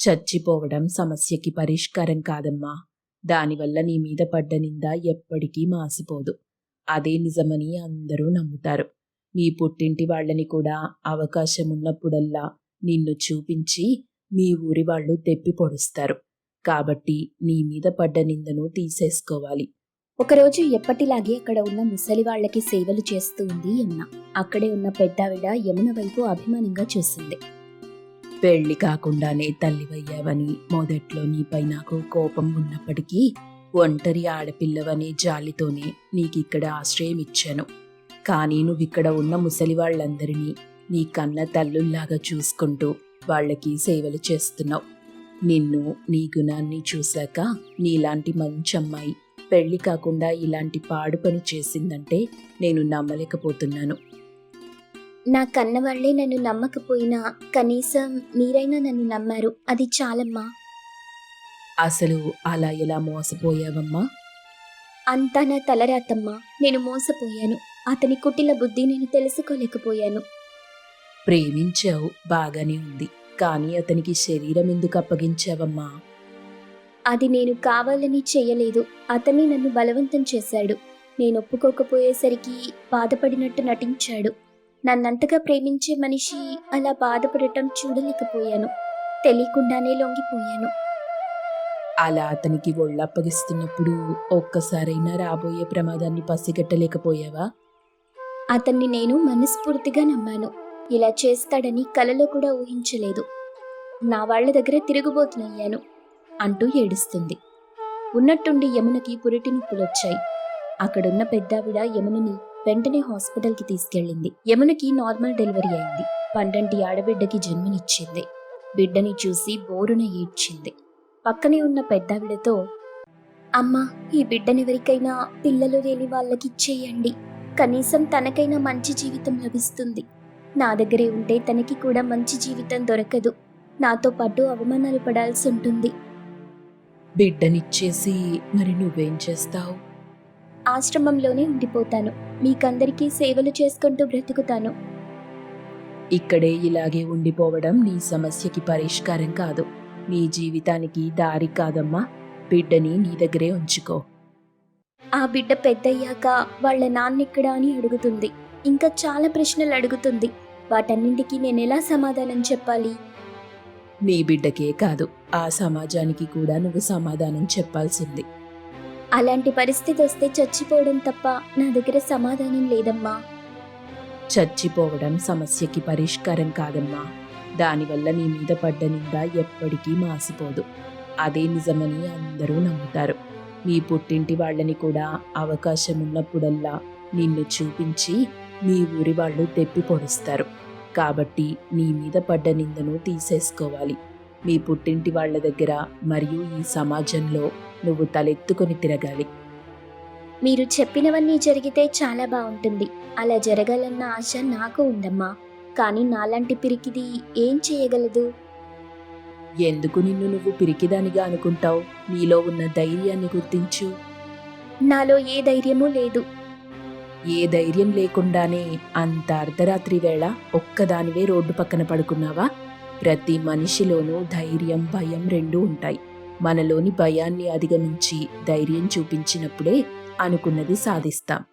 చచ్చిపోవడం సమస్యకి పరిష్కారం కాదమ్మా. దానివల్ల నీ మీద పడ్డ నింద ఎప్పటికీ మాసిపోదు. అదే నిజమని అందరూ నమ్ముతారు. నీ పుట్టింటి వాళ్ళని కూడా అవకాశం ఉన్నప్పుడల్లా నిన్ను చూపించి మీ ఊరి వాళ్ళు తెప్పి పొడుస్తారు. కాబట్టి నీ మీద పడ్డ నిందను తీసేసుకోవాలి. ఒకరోజు ఎప్పటిలాగే అక్కడ ఉన్న ముసలి వాళ్ళకి సేవలు చేస్తూ ఉంది యమున. అక్కడే ఉన్న పెద్దావిడ యమున వైపు అభిమానంగా చూసింది. పెళ్ళి కాకుండానే తల్లివయ్యావని మొదట్లో నీపై నాకు కోపం ఉన్నప్పటికీ ఒంటరి ఆడపిల్లవనే జాలితోనే నీకిక్కడ ఆశ్రయం ఇచ్చాను కానీ నువ్విక్కడ ఉన్న ముసలివాళ్ళందరినీ నీ కన్న తల్లుల్లాగా చూసుకుంటూ వాళ్ళకి సేవలు చేస్తున్నావు. నిన్ను నీ గుణాన్ని చూశాక నీలాంటి మంచి అమ్మాయి పెళ్ళి కాకుండా ఇలాంటి పాడు పని చేసిందంటే నేను నమ్మలేకపోతున్నాను. నా కన్నవాళ్ళే నన్ను నమ్మకపోయినా కనీసం మీరైనా నన్ను నమ్మారు. అది చాలమ్మా. అసలు అలా ఎలా మోసపోయావమ్మా? అంతా నా తలరాతమ్మా. నేను మోసపోయాను. అతని కుటిల బుద్ధి నేను తెలుసుకోలేకపోయాను. ప్రేమించావు బాగానే ఉంది. కానీ అతనికి శరీరం ఎందుకు అప్పగించావమ్మా? అది నేను కావాలని చెయ్యలేదు అతన్ని నన్ను బలవంతం చేశాడు. నేను ఒప్పుకోకపోయేసరికి బాధపడినట్టు నటించాడు. నన్నంతగా ప్రేమించే మనిషి అలా బాధపడటం చూడలేకపోయాను. తెలియకుండానే లొంగిపోయాను. అలా అతనికి ఒళ్ళప్పగిస్తున్నప్పుడు ఒక్కసారైనా రాబోయే ప్రమాదాన్ని పసిగట్టలేకపోయావా? అతన్ని నేను మనస్ఫూర్తిగా నమ్మాను. ఇలా చేస్తాడని కలలో కూడా ఊహించలేదు. నా వాళ్ళ దగ్గర తిరుగుబోతునయ్యాను అంటూ ఏడుస్తుంది. ఉన్నట్టుండి యమునకి పురిటి నొప్పులొచ్చాయి. అక్కడున్న పెద్దావిడ యమునని వెంటనే హాస్పిటల్కి తీసుకెళ్ళింది. యమునకి నార్మల్ డెలివరీ అయింది. పండంటి ఆడబిడ్డకి జన్మనిచ్చింది. బిడ్డని చూసి బోరున ఏడ్చింది. పక్కనే ఉన్న పెద్దావిడతో అమ్మా ఈ బిడ్డనెవరికైనా పిల్లలు లేని వాళ్ళకిచ్చేయండి కనీసం తనకైనా మంచి జీవితం లభిస్తుంది. నా దగ్గరే ఉంటే తనకి కూడా మంచి జీవితం దొరకదు. నాతో పాటు అవమానాలు పడాల్సి ఉంటుంది బిడ్డనిచ్చేసి మరి నువ్వేం చేస్తావు? ఆశ్రమంలోనే ఉండిపోతాను. మీకందరికీ సేవలు చేసుకుంటూ బ్రతుకుతాను. ఇక్కడే ఇలాగే ఉండిపోవడం నీ సమస్యకి పరిష్కారం కాదు. నీ జీవితానికి దారి కాదమ్మా. బిడ్డని నీ దగ్గరే ఉంచుకో. ఆ బిడ్డ పెద్దయ్యాక వాళ్ళ నాన్నెక్కడా అని అడుగుతుంది. ఇంకా చాలా ప్రశ్నలు అడుగుతుంది. వాటన్నింటికి నేను ఎలా సమాధానం చెప్పాలి? నీ బిడ్డకే కాదు. ఆ సమాజానికి కూడా నువ్వు సమాధానం చెప్పాల్సింది. అలాంటి పరిస్థితి వస్తే చచ్చిపోవడం తప్ప నా దగ్గర సమాధానం లేదమ్మా. చచ్చిపోవడం సమస్యకి పరిష్కారం కాదమ్మా. దానివల్ల నీ మీద పడ్డ నింద ఎప్పటికీ మాసిపోదు. అదే నిజమని అందరూ నమ్ముతారు. నీ పుట్టింటి వాళ్ళని కూడా అవకాశం ఉన్నప్పుడల్లా నిన్ను చూపించి మీ ఊరి వాళ్ళు తెప్పి పొడుస్తారు. కాబట్టి నీ మీద పడ్డ నిందను తీసేసుకోవాలి. మీ పుట్టింటి వాళ్ళ దగ్గర మరియు ఈ సమాజంలో నువ్వు తలెత్తుకొని తిరగాలి. మీరు చెప్పినవన్నీ జరిగితే చాలా బాగుంటుంది. అలా జరగాలన్న ఆశ నాకు ఉందమ్మా. కానీ నాలాంటి పిరికిది ఏం చేయగలదు? ఎందుకు నిన్ను నువ్వు పిరికిదానిగా అనుకుంటావు? నీలో ఉన్న ధైర్యాన్ని గుర్తించు. నాలో ఏ ధైర్యమూ లేదు. ఏ ధైర్యం లేకుండానే అంత అర్ధరాత్రి వేళ ఒక్కదానివే రోడ్డు పక్కన పడుకున్నావా? ప్రతి మనిషిలోనూ ధైర్యం భయం రెండూ ఉంటాయి. మనలోని భయాన్ని అధిగమించి ధైర్యం చూపించినప్పుడే అనుకున్నది సాధిస్తాం.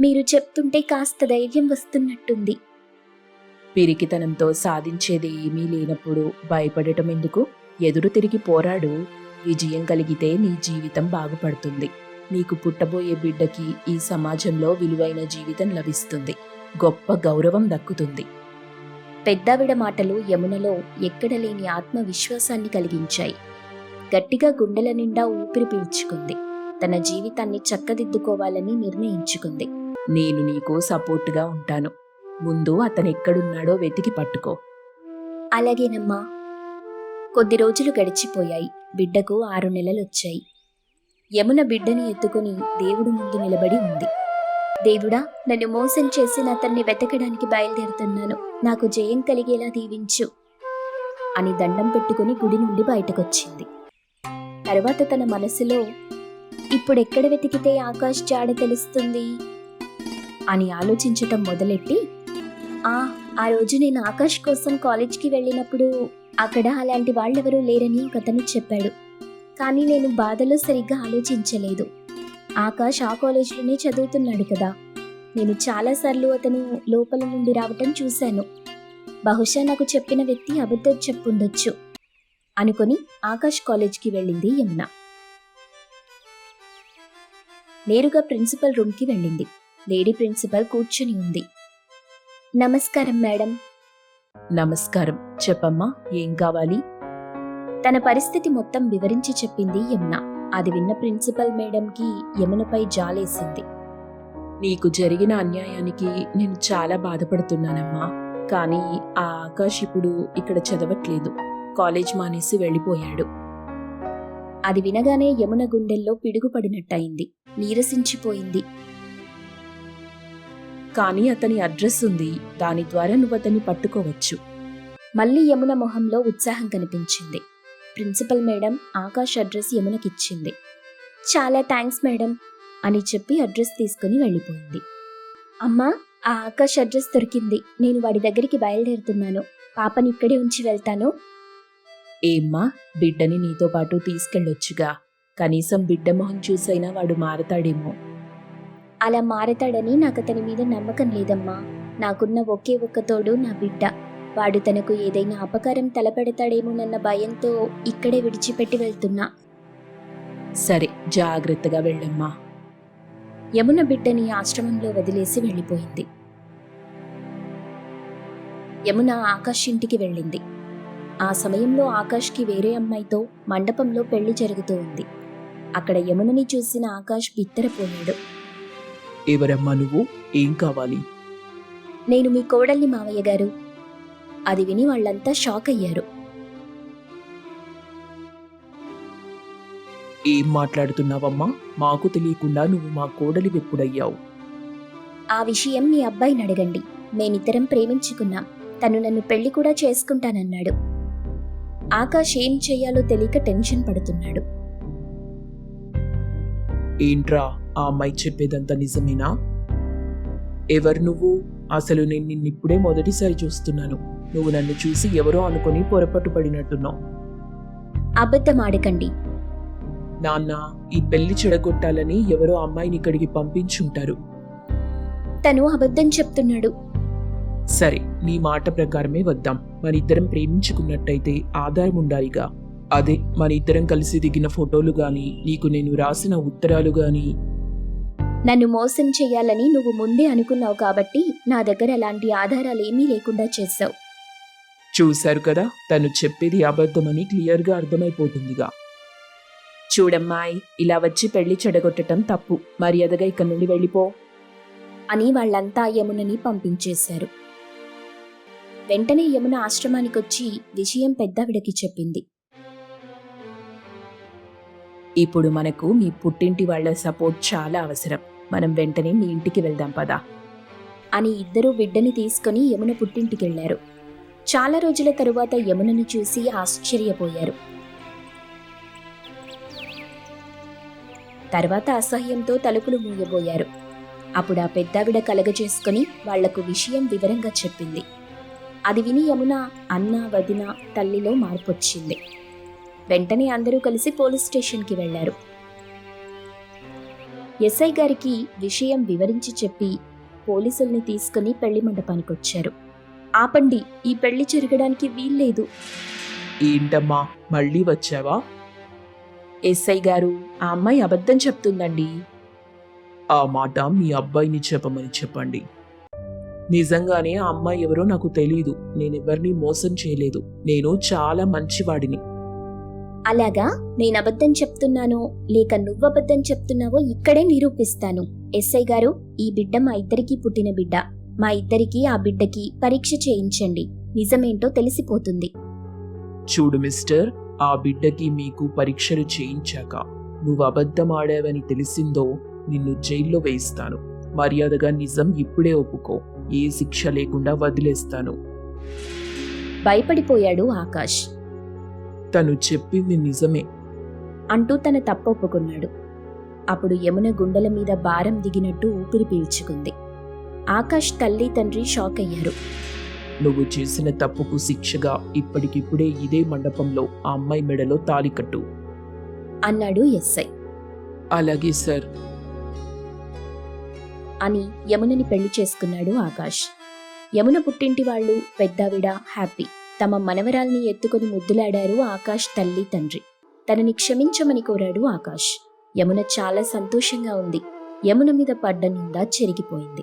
మీరు చెప్తుంటే కాస్త ధైర్యం వస్తున్నట్టుంది. పిరికితనంతో సాధించేది ఏమీ లేనప్పుడు భయపడటం ఎందుకు? ఎదురు తిరిగి పోరాడు. విజయం కలిగితే నీ జీవితం బాగుపడుతుంది. నీకు పుట్టబోయే బిడ్డకి ఈ సమాజంలో విలువైన జీవితం లభిస్తుంది. గొప్ప గౌరవం దక్కుతుంది. పెద్దావిడ మాటలు యమునలో ఎక్కడ లేని ఆత్మవిశ్వాసాన్ని కలిగించాయి. గట్టిగా గుండెల నిండా ఊపిరి పీల్చుకుంది. తన జీవితాన్ని చక్కదిద్దుకోవాలని నిర్ణయించుకుంది. నేను నీకు సపోర్టుగా ఉంటాను. ముందు అతను ఎక్కడున్నాడో వెతికి పట్టుకో. అలాగేనమ్మా. కొద్ది రోజులు గడిచిపోయాయి. బిడ్డకు ఆరు నెలలొచ్చాయి. యమున బిడ్డని ఎత్తుకుని దేవుడు ముందు నిలబడి ఉంది. దేవుడా నన్ను మోసం చేసిన అతన్ని వెతకడానికి బయలుదేరుతున్నాను. నాకు జయం కలిగేలా దీవించు అని దండం పెట్టుకుని గుడి నుండి బయటకొచ్చింది. తర్వాత తన మనసులో ఇప్పుడెక్కడ వెతికితే ఆకాష్ జాడ తెలుస్తుంది? అని ఆలోచించటం మొదలెట్టి ఆ ఆ రోజు నేను ఆకాష్ కోసం కాలేజ్కి వెళ్ళినప్పుడు అక్కడ అలాంటి వాళ్ళెవరూ లేరని ఒకతను చెప్పాడు. కానీ నేను బాధలో సరిగ్గా ఆలోచించలేదు. ఆకాష్ ఆ కాలేజీలోనే చదువుతున్నాడు కదా. నేను చాలాసార్లు అతను లోపల నుండి రావటం చూశాను. బహుశా నాకు చెప్పిన వ్యక్తి అబద్ధం చెప్పుండొచ్చు. అనుకొని ఆకాష్ కాలేజ్కి వెళ్ళింది యమున. నేరుగా ప్రిన్సిపల్ రూమ్కి వెళ్ళింది. లేడీ ప్రిన్సిపల్ కూర్చుని ఉంది. నమస్కారం మేడం. నమస్కారం. చెప్పమ్మా ఏం కావాలి? తన పరిస్థితి మొత్తం వివరించి చెప్పింది యమున. అది విన్న ప్రిన్సిపల్ మేడంకి యమునపై జాలేసింది. నీకు జరిగిన అన్యాయానికి నేను చాలా బాధపడుతున్నానమ్మా. కానీ ఆ ఆకాష్ ఇప్పుడు ఇక్కడ చదవట్లేదు. కాలేజ్ మానేసి వెళ్ళిపోయాడు. అది వినగానే యమున గుండెల్లో పిడుగుపడినట్టయింది. నీరసించిపోయింది. కానీ అతని అడ్రస్ ఉంది. దాని ద్వారా నువ్వు అతన్ని పట్టుకోవచ్చు. మళ్ళీ యమున మొహంలో ఉత్సాహం కనిపించింది. ప్రిన్సిపల్ మేడం ఆకాష్ అడ్రస్ యమునకిచ్చింది. చాలా థ్యాంక్స్ మేడం అని చెప్పి అడ్రస్ తీసుకుని వెళ్ళిపోయింది. అమ్మా ఆ ఆకాష్ అడ్రస్ దొరికింది. నేను వాడి దగ్గరికి బయలుదేరుతున్నాను. పాపని ఇక్కడే ఉంచి వెళ్తాను. ఏమ్మా బిడ్డని నీతో పాటు తీసుకెళ్ళొచ్చుగా. కనీసం బిడ్డ మొహం చూసైనా వాడు మారతాడేమో. అలా మారతాడని నాకు అతని మీద నమ్మకం లేదమ్మా. నాకున్న ఒకే ఒక్క తోడు నా బిడ్డ. వాడు తనకు ఏదైనా అపకారం తలపెడతాడేమోనన్న భయంతో ఇక్కడే విడిచిపెట్టి వెళ్తున్నా. సరే జాగ్రత్తగా వెళ్ళమ్మా. యమున బిడ్డని ఆశ్రమంలో వదిలేసి వెళ్ళిపోయింది. యమున ఆకాష్ ఇంటికి వెళ్ళింది. ఆ సమయంలో ఆకాష్కి వేరే అమ్మాయితో మండపంలో పెళ్ళి జరుగుతూ ఉంది. అక్కడ యమునని చూసిన ఆకాష్ బిత్తరపోయాడు. ఎవరమ్మా నువ్వు? ఏం కావాలి? నేను మీ కోడల్ని మావయ్య గారు. అది విని వాళ్ళంతా షాక్ అయ్యారు. ఏం మాట్లాడుతున్నావమ్మా? మాకు తెలియకుండా నువ్వు మా కోడలి వెప్పుడయ్యావు. ఆ విషయం మీ అబ్బాయిని అడగండి. మేనిద్దరం ప్రేమించుకున్నాం. తను నన్ను పెళ్ళి కూడా చేసుకుంటానన్నాడు. ఆకాష్ ఏం చెయ్యాలో తెలియక టెన్షన్ పడుతున్నాడు. ఏంట్రా ఆ అమ్మాయి చెప్పేదంతా నిజమేనా? ఎవరు నువ్వు? అసలు నేను నిన్నిప్పుడే మొదటిసారి చూస్తున్నాను. నువ్వు నన్ను చూసి ఎవరో అనుకుని పొరపాటు పడినట్టున్నావు. అబద్ధం ఆడకండి. నాన్న ఈ పెళ్ళి చెడగొట్టాలని ఎవరో అమ్మాయిని ఇక్కడికి పంపించుంటారు. తను అబద్ధం చెప్తున్నాడు. సరే నీ మాట ప్రకారమే వద్దాం. మన ఇద్దరం ప్రేమించుకున్నట్టయితే ఆధారం ఉండాలిగా. అదే మన ఇద్దరం కలిసి దిగిన ఫోటోలు గాని నీకు నేను రాసిన ఉత్తరాలు గాని. నన్ను మోసం చెయ్యాలని నువ్వు ముందే అనుకున్నావు కాబట్టి నా దగ్గర అలాంటి ఆధారాలేమీ లేకుండా చేశావు. చూశారు కదా తను చెప్పేది అబద్ధమని క్లియర్గా అర్థమైపోతుందిగా. చూడమ్మాయి ఇలా వచ్చి పెళ్ళి చెడగొట్టడం తప్పు. మర్యాదగా ఇక్కడి నుండి వెళ్ళిపో. అని వాళ్ళంతా యమునని పంపించేశారు. వెంటనే యమున ఆశ్రమానికొచ్చి విషయం పెద్దావిడకి చెప్పింది. ఇప్పుడు మనకు మీ పుట్టింటి వాళ్ళ సపోర్ట్ చాలా అవసరం. మనం వెంటనే మీ ఇంటికి వెళ్దాం పదా. అని ఇద్దరూ బిడ్డని తీసుకుని యమున పుట్టింటికెళ్ళారు చాలా రోజుల తరువాత యమునని చూసి ఆశ్చర్యపోయారు. తర్వాత అసహ్యంతో తలుపులు మూయబోయారు. అప్పుడు ఆ పెద్దావిడ కలగజేసుకుని వాళ్ళకు విషయం వివరంగా చెప్పింది. అది విని యమున అన్న వదిన తల్లిలో మార్పొచ్చింది. వెంటనే అందరూ కలిసి పోలీస్ స్టేషన్కి వెళ్ళారు ఎస్ఐ గారికి విషయం వివరించి చెప్పి పోలీసుల్ని తీసుకుని పెళ్ళి మండపానికి వచ్చారు ఆపండి ఈ పెళ్ళి జరగడానికి వీల్లేదు. ఏంటమ్మా మళ్ళీ వచ్చావా? ఎస్ఐ గారు ఆ అమ్మాయి అబద్ధం చెప్తుందండి. ఆ మాట మీ అబ్బాయిని చెప్పమని చెప్పండి. నిజంగానే ఆ అమ్మాయి ఎవరో నాకు తెలియదు నేనెవరిని మోసం చేయలేదు. నేను చాలా మంచివాడిని. అలాగా? నేను అబద్ధం చెప్తున్నానో లేక నువ్వు అబద్ధం చెప్తున్నావో ఇక్కడే నిరూపిస్తాను. ఎస్ఐ గారు ఈ బిడ్డ మా ఇద్దరికీ పుట్టిన బిడ్డ. మా ఇద్దరికీ ఆ బిడ్డకి పరీక్ష చేయించండి. నిజమేంటో తెలిసిపోతుంది. చూడు మిస్టర్ ఆ బిడ్డకి మీకు పరీక్షలు చేయించాక నువ్వు అబద్ధం ఆడావని తెలిసిందో నిన్ను జైల్లో వేయిస్తాను. మర్యాదగా నిజం ఇప్పుడే ఒప్పుకో. ఏ శిక్ష లేకుండా వదిలేస్తాను. భయపడిపోయాడు ఆకాష్. తను చెప్పింది నిజమే. అంటూ తన తప్పు ఒప్పుకున్నాడు. అప్పుడు యమున గుండెల మీద భారం దిగినట్టు ఊపిరి పీల్చుకుంది. ఆకాష్ తల్లి తండ్రి షాక్ అయ్యారు. నువ్వు చేసిన తప్పుకు శిక్షగా ఇప్పటికిప్పుడే ఇదే మండపంలో ఆ అమ్మాయి మెడలో తాళి కట్టు. అన్నాడు ఎస్ఐ. అలాగే సార్. అని యమునని పెళ్ళి చేసుకున్నాడు ఆకాష్. యమున పుట్టింటి వాళ్ళు పెద్దావిడ హ్యాపీ. తమ మనవరాల్ని ఎత్తుకొని ముద్దులాడారు ఆకాష్ తల్లి తండ్రి. తనని క్షమించమని కోరాడు ఆకాష్. యమున చాలా సంతోషంగా ఉంది. యమున మీద పడ్డ నిందా చెరిగిపోయింది.